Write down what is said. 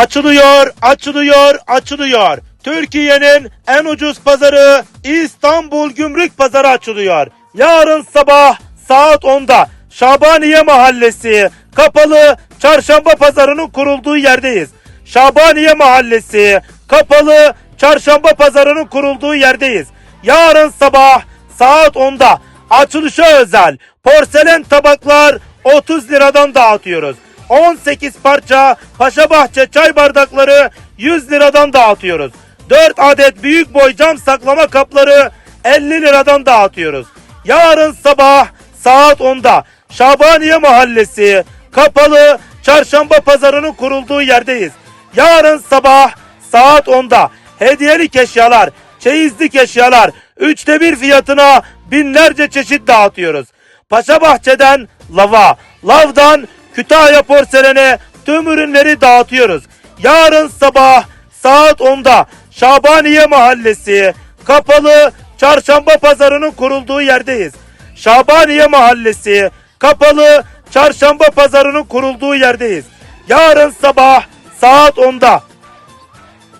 Açılıyor, açılıyor, açılıyor. Türkiye'nin en ucuz pazarı İstanbul Gümrük Pazarı açılıyor. Yarın sabah saat 10'da Şabaniye Mahallesi kapalı çarşamba pazarının kurulduğu yerdeyiz. Şabaniye Mahallesi kapalı çarşamba pazarının kurulduğu yerdeyiz. Yarın sabah saat 10'da açılışa özel porselen tabaklar 30 liradan dağıtıyoruz. 18 parça Paşabahçe çay bardakları 100 liradan dağıtıyoruz. 4 adet büyük boy cam saklama kapları 50 liradan dağıtıyoruz. Yarın sabah saat 10'da Şabaniye Mahallesi kapalı çarşamba pazarının kurulduğu yerdeyiz. Yarın sabah saat 10'da hediyelik eşyalar, çeyizlik eşyalar üçte bir fiyatına binlerce çeşit dağıtıyoruz. Paşabahçe'den lava, lavdan Kütahya porselene tüm ürünleri dağıtıyoruz. Yarın sabah saat 10'da Şabaniye Mahallesi kapalı çarşamba pazarının kurulduğu yerdeyiz. Şabaniye Mahallesi kapalı çarşamba pazarının kurulduğu yerdeyiz. Yarın sabah saat 10'da